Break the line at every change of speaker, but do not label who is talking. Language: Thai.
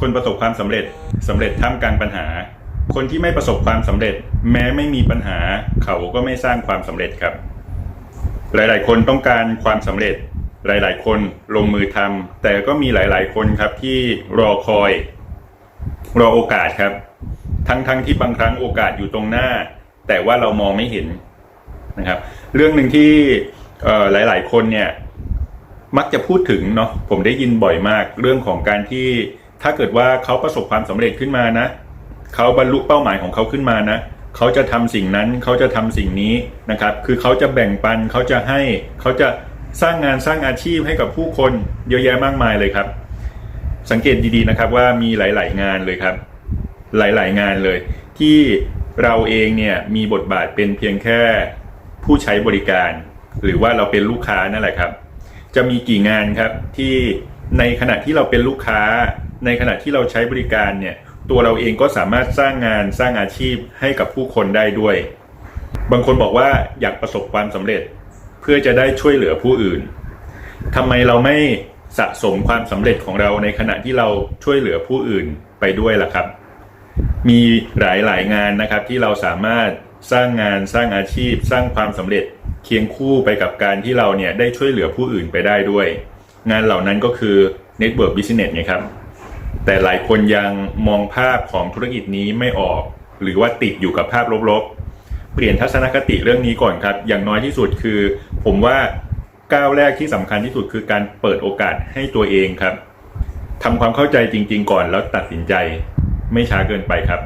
คนประสบความสำเร็จสำเร็จท่ามกลางปัญหา คนที่ไม่ประสบความสำเร็จ แม้ไม่มีปัญหา เขาก็ไม่สร้างความสำเร็จครับ หลายๆ คนต้องการความสำเร็จ หลายๆ คนลงมือทำแต่ก็มีหลายๆ คนครับที่รอคอย รอโอกาสครับ ทั้งๆทที่บางครั้งโอกาสอยู่ตรงหน้า แต่ว่าเรามองไม่เห็นนะครับ เรื่องหนึ่งที่หลาย ๆ คนเนี่ยมักจะพูดถึงเนาะผมได้ยินบ่อยมากเรื่องของการที่ ถ้าเกิดว่าเขาประสบความสำเร็จขึ้นมานะเขาบรรลุเป้าหมายของเขาขึ้นมานะเขาจะทำสิ่งนั้นเขาจะทำสิ่งนี้นะครับ คือเขาจะแบ่งปันเขาจะให้เขาจะสร้างงานสร้างอาชีพให้กับผู้คนเยอะแยะมากมายเลยครับ สังเกตดีๆนะครับว่ามีหลาย ๆ งานเลยครับ หลายๆ งานเลย ที่เราเองเนี่ยมีบทบาทเป็นเพียงแค่ผู้ใช้บริการ หรือว่าเราเป็นลูกค้านั่นแหละครับ จะมีกี่งานครับที่ในขณะที่เราเป็นลูกค้า ในขณะที่เราใช้บริการเนี่ยตัวเราเองก็สามารถสร้างงานสร้างอาชีพให้กับผู้คนได้ด้วย บางคนบอกว่าอยากประสบความสำเร็จ เพื่อจะได้ช่วยเหลือผู้อื่นทำไมเราไม่สะสมความสำเร็จของเราในขณะที่เราช่วยเหลือผู้อื่นไปด้วยล่ะครับ มีหลายหลายงานนะครับที่เราสามารถสร้างงานสร้างอาชีพ สร้างความสำเร็จเคียงคู่ไปกับการที่เราเนี่ยได้ช่วยเหลือผู้อื่นไปได้ด้วย งานเหล่านั้นก็คือ Network Business ไงครับ แต่หลายคนยังมองภาพของธุรกิจนี้ไม่ออก หรือว่าติดอยู่กับภาพลบๆ เปลี่ยนทัศนคติเรื่องนี้ก่อนครับ อย่างน้อยที่สุดคือ ผมว่าก้าวแรกที่สำคัญที่สุดคือการเปิดโอกาสให้ตัวเองครับทำความเข้าใจจริง ๆ ก่อนแล้วตัดสินใจ ไม่ช้าเกินไปครับ